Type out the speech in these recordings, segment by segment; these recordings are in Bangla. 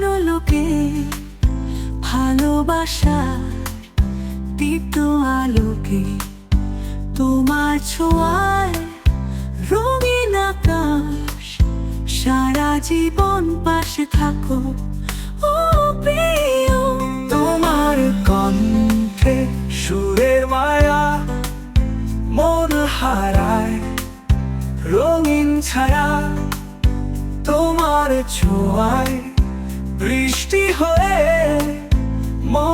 স্বপ্ন লোকে ভালোবাসা দীপ্ত আলোকে তোমার ছোঁয়ায় রঙিন আকাশ, সারা জীবন পাশে থাকো। ও তোমার কণ্ঠে সুরের মায়া মন হারায়, রঙিন ছায়া তোমার ছোঁয়ায়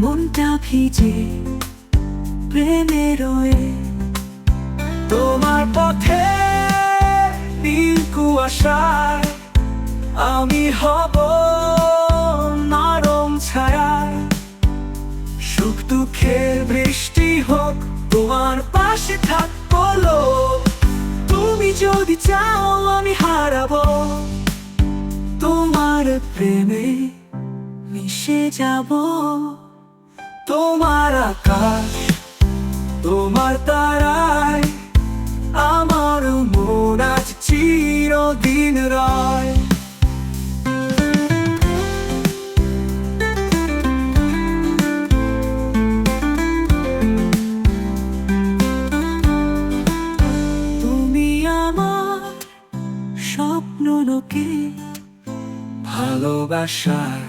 মনটা ভিজে, প্রেমে রয়ে। তোমার পথে নীল আমি হব নরম ছায়ায়। সুখ দুঃখের বৃষ্টি হোক, তোমার পাশে থাকব। তুমি যদি চাও, আমি হারাবো। তোমার প্রেমে মিশে যাব। তোমার আকাশ তোমার তারায় আমার মন আজ চিরদিন রায়। স্বপ্ন লোকে ভালোবাসার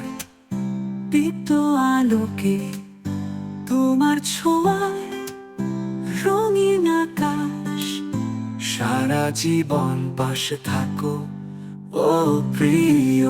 দীপ্ত আলোকে তোমার ছোঁয়ায় রঙিন আকাশ সারা জীবন পাশে থাকো ও প্রিয়।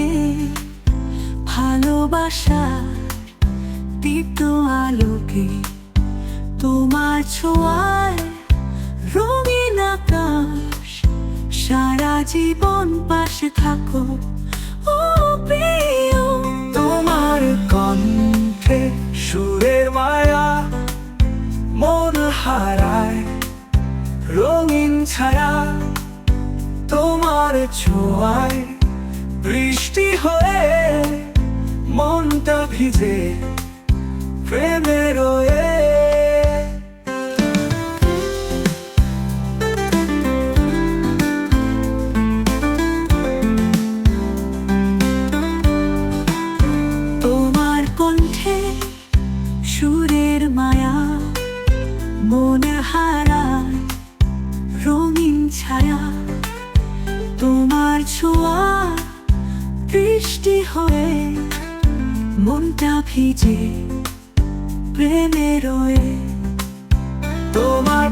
লোকে ভালোবাসা দীপ্ত আলোকে। তোমার ছোঁয়ায় রঙিন আকাশ, সারা জীবন পাশে থাকো। ও প্রিয়, তোমার কণ্ঠে সুরের মায়া মন হারায়। রঙিন ছায়া তোমার ছোঁয়ায় বৃষ্টি হয়ে মনটা ভিজে প্রেমে রয়ে। তোমার কণ্ঠে সুরের মায়া, মনে হারায় রঙিন ছায়া। তোমার ছোঁয়া বৃষ্টি হয়ে মনটা ভিজে প্রেমে রয়ে তোমার